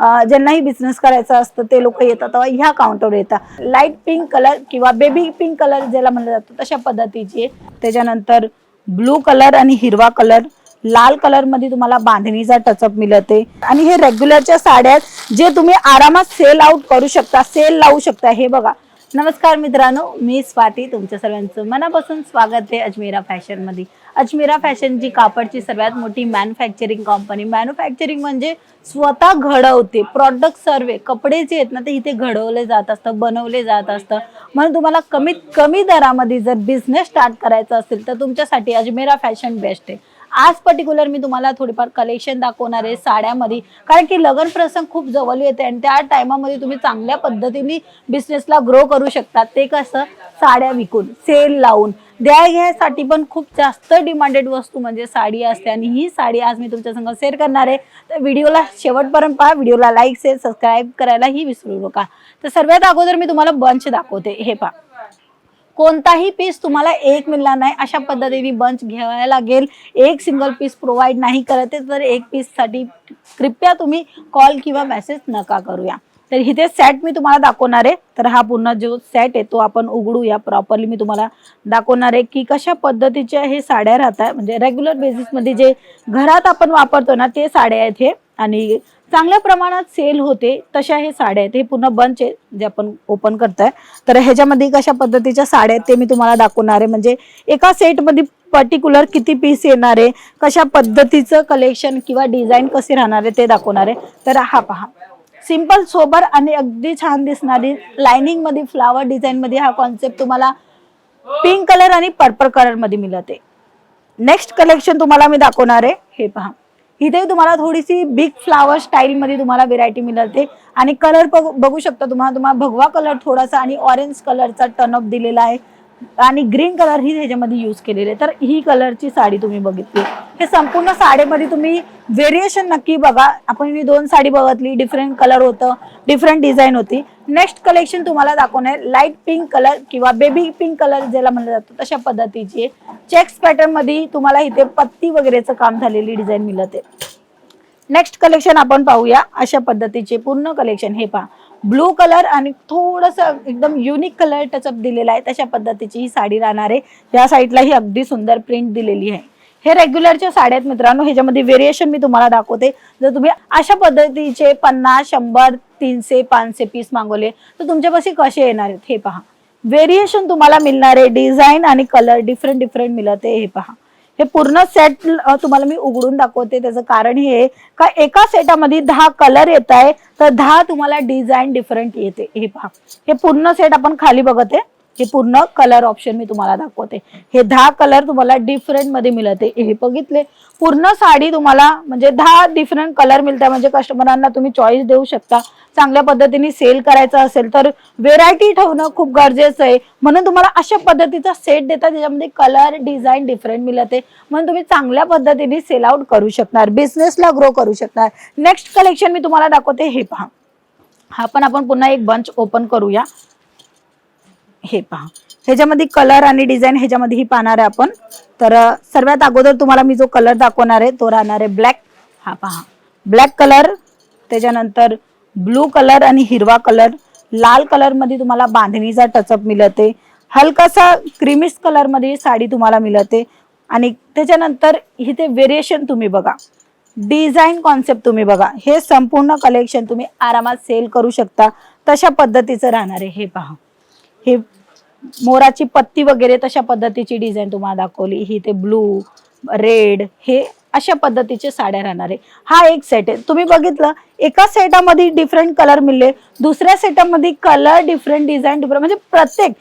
ज्यांनाही business करायचा असतं ते लोक येतात. तेव्हा ह्या काउंटरवर येतात. लाइट पिंक कलर किंवा बेबी पिंक कलर ज्याला म्हणलं जातं तशा पद्धतीची. त्याच्यानंतर ब्लू कलर आणि हिरवा कलर लाल कलरमध्ये तुम्हाला बांधणीचा टचअप मिळते आणि हे रेग्युलरच्या साड्या आहेत जे तुम्ही आरामात सेल आउट करू शकता सेल लावू शकता. हे बघा. नमस्कार मित्रांनो मी स्वाती. तुमच्या सर्वांचं मनापासून स्वागत आहे अजमेरा फॅशनमध्ये अजमेरा फॅशन जी कापडची सर्वात मोठी मॅन्युफॅक्चरिंग कंपनी मॅन्युफॅक्चरिंग म्हणजे स्वतः घडवते. प्रॉडक्ट सर्वे कपडे जे आहेत ना ते इथे घडवले जात असतं बनवले जात असतं. म्हणून तुम्हाला कमीत कमी दरामध्ये जर बिझनेस स्टार्ट करायचा असेल तर तुमच्यासाठी अजमेरा फॅशन बेस्ट आहे. आज पर्टिक्युलर मी तुम्हाला थोडीफार कलेक्शन दाखवणार आहे साड्यामध्ये. कारण की लग्न प्रसंग खूप जवळ येते आणि त्या टायमामध्ये तुम्ही चांगल्या पद्धतीने बिझनेसला ग्रो करू शकता. ते कसं? साड्या विकून सेल लावून. द्या घ्यायसाठी पण खूप जास्त डिमांडेड वस्तू म्हणजे साडी असते आणि ही साडी आज मी तुमच्या संग शेअर करणार आहे. तर व्हिडिओला शेवटपर्यंत पहा व्हिडिओला लाईक शेअर सबस्क्राईब करायलाही विसरू नका. तर सर्वात अगोदर मी तुम्हाला बंच दाखवते. हे पहा. कोणताही पीस तुम्हाला एक मिळणार नाही अशा पद्धतीने बंच घ्यावा लागेल. एक सिंगल पीस प्रोव्हाइड नाही करत तर एक पीससाठी कृपया तुम्ही कॉल किंवा मेसेज नका करूया. तर इथे सेट मी तुम्हाला दाखवणार आहे. तर हा पूर्ण जो सेट आहे तो आपण उघडूया प्रॉपरली मी तुम्हाला दाखवणार आहे की कशा पद्धतीच्या हे साड्या राहतात. म्हणजे रेग्युलर बेसिसमध्ये जे घरात आपण वापरतो ना ते साड्या आहेत हे. आणि चांगल्या प्रमाणात सेल होते तशा हे साड्या आहेत. हे पूर्ण बंच आहे जे आपण ओपन करताय. तर ह्याच्यामध्ये कशा पद्धतीच्या साड्या आहेत ते मी तुम्हाला दाखवणार आहे. म्हणजे एका सेटमध्ये पर्टिक्युलर किती पीस येणार आहे कशा पद्धतीचं कलेक्शन किंवा डिझाईन कसे राहणार आहे ते दाखवणार आहे. तर हा पहा. सिंपल सोबर आणि अगदी छान दिसणारी लाइनिंगमध्ये फ्लावर डिझाईन मध्ये हा कॉन्सेप्ट तुम्हाला पिंक कलर आणि पर्पल कलरमध्ये मिळते. नेक्स्ट कलेक्शन तुम्हाला मी दाखवणार आहे. हे पहा. इथे तुम्हाला थोडीशी बिग फ्लावर स्टाईल मध्ये तुम्हाला व्हेरायटी मिळते. आणि कलर बघू शकता तुम्हाला तुम्हाला भगवा कलर थोडासा आणि ऑरेंज कलरचा टर्नअप दिलेला आहे. आणि ग्रीन कलर ही ह्याच्यामध्ये यूज केलेले आहे. तर ही कलरची साडी तुम्ही बघितली. हे संपूर्ण साडीमध्ये तुम्ही व्हेरिएशन नक्की बघा. आपण ही दोन साडी बघितली डिफरंट कलर होतं डिफरंट डिझाईन होती. नेक्स्ट कलेक्शन तुम्हाला दाखवणार लाइट पिंक कलर किंवा बेबी पिंक कलर ज्याला म्हणलं जातं तशा पद्धतीची चेक्स पॅटर्नमध्ये तुम्हाला इथे पत्ती वगैरेचं काम झालेली डिझाईन मिळते. नेक्स्ट कलेक्शन आपण पाहूया. अशा पद्धतीचे पूर्ण कलेक्शन हे पहा. ब्लू कलर आणि थोडस एकदम युनिक कलर टचअप दिलेला आहे तशा पद्धतीची ही साडी राहणार आहे. या साईडला ही अगदी सुंदर प्रिंट दिलेली आहे. हे रेग्युलरच्या साड्या आहेत मित्रांनो ह्याच्यामध्ये व्हेरिएशन मी तुम्हाला दाखवते. जर तुम्ही अशा पद्धतीचे पन्नास शंभर तीनशे पाचशे पीस मागवले तर तुमच्यापाशी कसे येणार आहेत हे पहा. व्हेरिएशन तुम्हाला मिळणार आहे. डिझाईन आणि कलर डिफरंट डिफरंट मिळते हे पहा. हे पूर्ण सेट तुम्हाला मी उघडून दाखवते. त्याचं कारण हे का एका सेटामध्ये दहा कलर येत आहे तर दहा तुम्हाला डिझाईन डिफरंट येते. हे पहा. हे पूर्ण सेट आपण खाली बघत आहे. हे पूर्ण कलर ऑप्शन मी तुम्हाला दाखवते. हे दहा कलर तुम्हाला डिफरंटमध्ये मिळते हे बघितले. पूर्ण साडी तुम्हाला म्हणजे दहा डिफरंट कलर मिळतात. म्हणजे कस्टमरांना तुम्ही चॉईस देऊ शकता. चांगल्या पद्धतीने सेल करायचं असेल तर व्हेरायटी ठेवणं खूप गरजेचं आहे. म्हणून तुम्हाला अशा पद्धतीचा सेट देतात ज्याच्यामध्ये कलर डिझाईन डिफरंट मिळते. म्हणून तुम्ही चांगल्या पद्धतीने सेल आउट करू शकणार. बिझनेसला ग्रो करू शकणार. नेक्स्ट कलेक्शन मी तुम्हाला दाखवते. हे पहा. हा पण आपण पुन्हा एक बंच ओपन करूया. हे पहा. ह्याच्यामध्ये कलर आणि डिझाईन ह्याच्यामध्ये ही पाहणार आहे आपण. तर सर्वात अगोदर तुम्हाला मी जो कलर दाखवणार आहे तो राहणार आहे ब्लॅक हा पहा. ब्लॅक कलर त्याच्यानंतर ब्लू कलर आणि हिरवा कलर लाल कलरमध्ये तुम्हाला बांधणीचा टचअप मिळते. हलकासा क्रिमिस कलरमध्ये साडी तुम्हाला मिळते. आणि त्याच्यानंतर इथे व्हेरिएशन तुम्ही बघा. डिझाईन कॉन्सेप्ट तुम्ही बघा. हे संपूर्ण कलेक्शन तुम्ही आरामात सेल करू शकता. तशा पद्धतीचं राहणार आहे. हे पहा. हे मोराची पत्ती वगैरे तशा पद्धतीची डिझाईन तुम्हाला दाखवली. ही ते ब्लू रेड हे अशा पद्धतीचे साड्या राहणार. आहे हा एक सेट आहे. तुम्ही बघितलं एका सेटामध्ये डिफरंट कलर मिळले. दुसऱ्या सेटामध्ये कलर डिफरंट डिझाईन डिफरंट म्हणजे प्रत्येक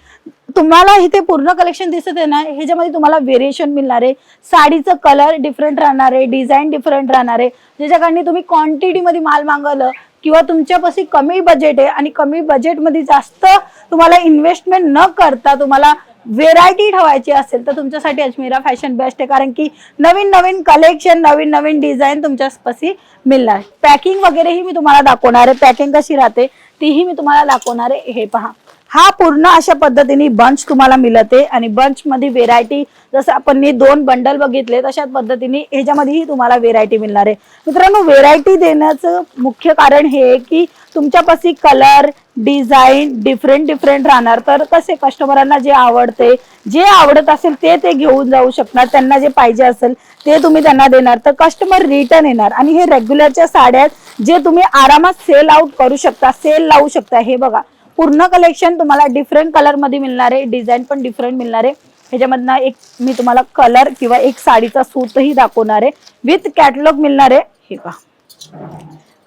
तुम्हाला इथे पूर्ण कलेक्शन दिसत आहे ना ह्याच्यामध्ये तुम्हाला व्हेरिएशन मिळणार. आहे साडीचं कलर डिफरंट राहणार आहे डिझाईन डिफरंट राहणार. आहे ज्याच्या तुम्ही क्वांटिटीमध्ये माल मागवलं किंवा तुमच्यापाशी कमी बजेट आहे आणि कमी बजेटमध्ये जास्त तुम्हाला इन्व्हेस्टमेंट न करता तुम्हाला व्हेरायटी ठेवायची असेल तर तुमच्यासाठी अजमेरा फॅशन बेस्ट आहे. कारण की नवीन नवीन कलेक्शन नवीन नवीन डिझाईन तुमच्यापाशी मिळणार. पॅकिंग वगैरेही मी तुम्हाला दाखवणार आहे. पॅकिंग कशी राहते तीही मी तुम्हाला दाखवणार आहे. हे पहा. हा पूर्ण अशा पद्धतीने बंच तुम्हाला मिळते आणि बंच मध्ये व्हेरायटी जसं आपण दोन बंडल बघितले तशाच पद्धतीने ह्याच्यामध्येही तुम्हाला व्हेरायटी मिळणार आहे. मित्रांनो व्हेरायटी देण्याचं मुख्य कारण हे आहे की तुमच्यापाशी कलर डिझाईन डिफरंट डिफरंट राहणार. तर कसे कस्टमरांना जे आवडते जे आवडत असेल ते ते घेऊन जाऊ शकणार. त्यांना जे पाहिजे असेल ते तुम्ही त्यांना देणार. तर कस्टमर रिटर्न येणार. आणि हे रेग्युलरच्या साड्या आहेत, जे तुम्ही आरामात सेल आउट करू शकता सेल लावू शकता हे बघा. पूर्ण कलेक्शन तुम्हाला डिफरंट कलरमध्ये मिळणार आहे डिझाईन पण डिफरंट मिळणार. आहे ह्याच्यामधनं एक मी तुम्हाला कलर किंवा एक साडीचा सूतही दाखवणार आहे. विथ कॅटलॉग मिळणार आहे हे पहा.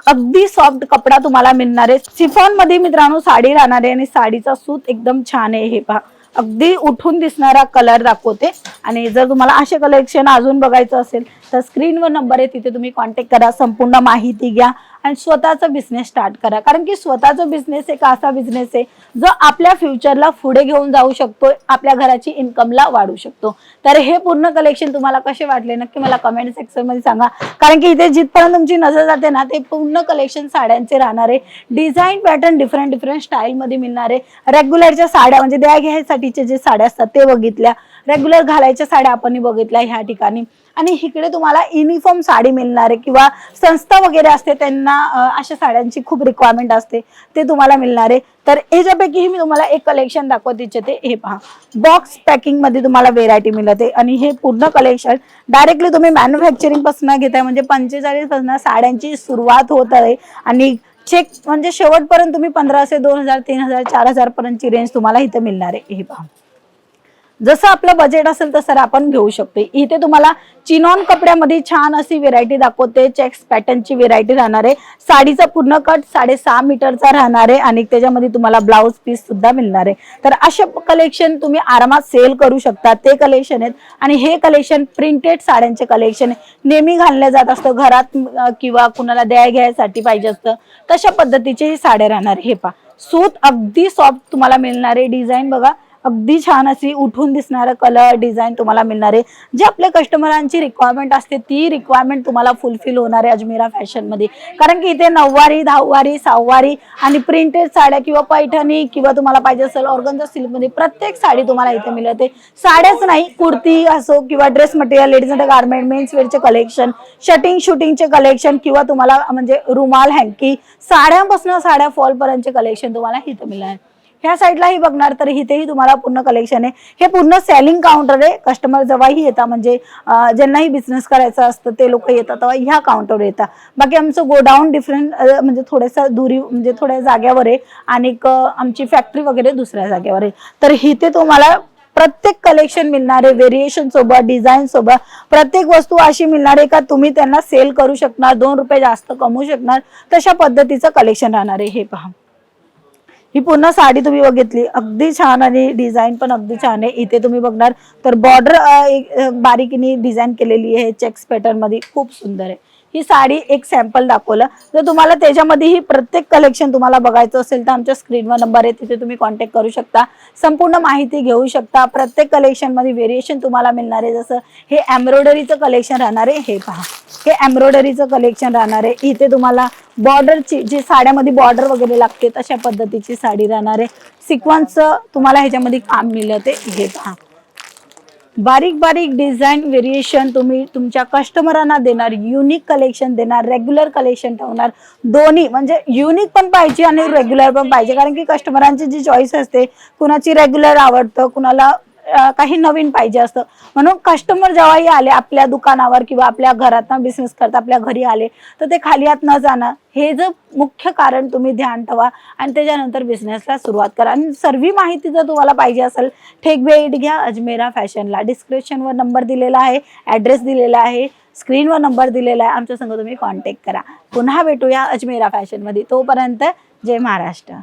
अगदी सॉफ्ट कपडा तुम्हाला मिळणार. आहे सिफॉनमध्ये मित्रांनो साडी राहणार आहे आणि साडीचा सूत एकदम छान आहे हे पहा. अगदी उठून दिसणारा कलर दाखवते. आणि जर तुम्हाला असे कलेक्शन अजून बघायचं असेल तर स्क्रीनवर नंबर आहे तिथे तुम्ही कॉन्टॅक्ट करा संपूर्ण माहिती घ्या आणि स्वतःचा बिझनेस स्टार्ट करा. कारण की स्वतःचा बिझनेस एक असा बिझनेस आहे जो आपल्या फ्युचरला पुढे घेऊन जाऊ शकतो आपल्या घराची इन्कमला वाढू शकतो. तर हे पूर्ण कलेक्शन तुम्हाला कसे वाटले नक्की मला कमेंट सेक्शनमध्ये सांगा. कारण की इथे जिथपर्यंत तुमची नजर जाते ना ते पूर्ण कलेक्शन साड्यांचे राहणार आहे. डिझाईन पॅटर्न डिफरंट डिफरंट स्टाईलमध्ये मिळणार आहे. रेग्युलरच्या साड्या म्हणजे द्या घ्यायसाठीचे जे साड्या असतात ते बघितल्या. रेग्युलर घालायच्या साड्या आपण बघितल्या ह्या ठिकाणी. आणि इकडे तुम्हाला युनिफॉर्म साडी मिळणार आहे किंवा संस्था वगैरे असते त्यांना अशा साड्यांची खूप रिक्वायरमेंट असते ते तुम्हाला मिळणार आहे. तर ह्याच्यापैकी मी तुम्हाला एक कलेक्शन दाखवत इच्छिते हे पहा. बॉक्स पॅकिंगमध्ये तुम्हाला व्हेरायटी मिळते आणि हे पूर्ण कलेक्शन डायरेक्टली तुम्ही मॅन्युफॅक्चरिंगपासून घेताय म्हणजे पंचेचाळीसपासून साड्यांची सुरुवात होत आहे. आणि चेक म्हणजे शेवटपर्यंत तुम्ही पंधराशे दोन हजार तीन हजार चार हजार पर्यंतची रेंज तुम्हाला इथं मिळणार आहे. हे पहा. जसं आपलं बजेट असेल तसं आपण घेऊ शकतो. इथे तुम्हाला चिनॉन कपड्यामध्ये छान अशी व्हेरायटी दाखवते. चेक्स पॅटर्नची व्हेरायटी राहणार आहे. साडीचा पूर्ण कट साडेसहा मीटरचा राहणार आहे आणि त्याच्यामध्ये तुम्हाला ब्लाऊज पीस सुद्धा मिळणार आहे. तर असे कलेक्शन तुम्ही आरामात सेल करू शकता. ते कलेक्शन आहेत. आणि हे कलेक्शन प्रिंटेड साड्यांचे कलेक्शन नेहमी घालल्या जात असतं. घरात किंवा कुणाला द्याय घ्यायसाठी पाहिजे असतं. तशा पद्धतीचे हे साड्या राहणार हे पा सूत अगदी सॉफ्ट तुम्हाला मिळणार आहे. डिझाईन बघा. अगदी छान अशी उठून दिसणारं कलर डिझाईन तुम्हाला मिळणार आहे. जे आपल्या कस्टमरांची रिक्वायरमेंट असते ती रिक्वायरमेंट तुम्हाला फुलफिल होणार आहे अजमेरा फॅशनमध्ये. कारण की इथे नऊवारी दहावारी सहावारी आणि प्रिंटेड साड्या किंवा पैठणी किंवा तुम्हाला पाहिजे असेल ऑर्गनचा सिल्कमध्ये प्रत्येक साडी तुम्हाला इथे मिळते. साड्याच नाही कुर्ती असो किंवा dress material ladies and garment men's collection shirting शूटिंगचे collection किंवा तुम्हाला म्हणजे रुमाल हँकी साड्यांपासून साड्या फॉलपर्यंतचे कलेक्शन तुम्हाला इथे मिळणार. ह्या साईडलाही बघणार तर इथेही तुम्हाला पूर्ण कलेक्शन आहे. हे पूर्ण सेलिंग काउंटर आहे. कस्टमर जेव्हाही येतात म्हणजे ज्यांनाही बिझनेस करायचा असतं ते लोक येतात तेव्हा ह्या काउंटरवर येतात. बाकी आमचं गोडाऊन डिफरंट म्हणजे थोडंसं दुरी म्हणजे थोड्या जाग्यावर आहे. आणि आमची फॅक्टरी वगैरे दुसऱ्या जागेवर आहे. तर इथे तुम्हाला प्रत्येक कलेक्शन मिळणार आहे व्हेरिएशन सोबत डिझाईन सोबत प्रत्येक वस्तू अशी मिळणार आहे का तुम्ही त्यांना सेल करू शकणार दोन रुपये जास्त कमवू शकणार तशा पद्धतीचं कलेक्शन राहणार आहे. हे पहा. ही पूर्ण साडी तुम्ही बघितली अगदी छान आणि डिझाईन पण अगदी छान आहे. इथे तुम्ही बघणार. तर बॉर्डर बारीकीने डिझाईन केलेली आहे. चेक्स पॅटर्नमध्ये खूप सुंदर आहे. ही साडी एक सॅम्पल दाखवलं. जर तुम्हाला त्याच्यामध्येही प्रत्येक कलेक्शन तुम्हाला बघायचं असेल तर आमच्या स्क्रीनवर नंबर आहे तिथे तुम्ही कॉन्टॅक्ट करू शकता. संपूर्ण माहिती घेऊ शकता. प्रत्येक कलेक्शनमध्ये व्हेरिएशन तुम्हाला मिळणार आहे. जसं हे एम्ब्रॉयडरीचं कलेक्शन राहणार आहे हे पहा. हे एम्ब्रॉयडरीचं कलेक्शन राहणार आहे. इथे तुम्हाला बॉर्डरची जी साड्यामध्ये बॉर्डर वगैरे लागते तशा पद्धतीची साडी राहणार आहे. सिक्वन्सचं तुम्हाला ह्याच्यामध्ये काम मिळते. हे पहा. बारीक बारीक डिझाईन व्हेरिएशन तुम्ही तुमच्या कस्टमरांना देणार युनिक कलेक्शन देणार रेग्युलर कलेक्शन ठेवणार. दोन्ही म्हणजे युनिक पण पाहिजे आणि रेग्युलर पण पाहिजे. कारण की कस्टमरांची जी चॉईस असते कुणाची रेग्युलर आवडतं कुणाला काही नवीन पाहिजे असतं. म्हणून कस्टमर जेव्हाही आले आपल्या दुकानावर किंवा आपल्या घरात बिझनेस करता आपल्या घरी आले तर ते खाली हात न जाणं हे जर मुख्य कारण तुम्ही ध्यान ठेवा आणि त्याच्यानंतर बिझनेसला सुरुवात करा. आणि सर्व माहिती जर तुम्हाला पाहिजे असेल ठेक भेट घ्या अजमेरा फॅशनला डिस्क्रिप्शनवर नंबर दिलेला आहे ॲड्रेस दिलेला आहे स्क्रीनवर नंबर दिलेला आहे आमच्या संग तुम्ही कॉन्टॅक्ट करा. पुन्हा भेटूया अजमेरा फॅशनमध्ये तोपर्यंत जय महाराष्ट्र.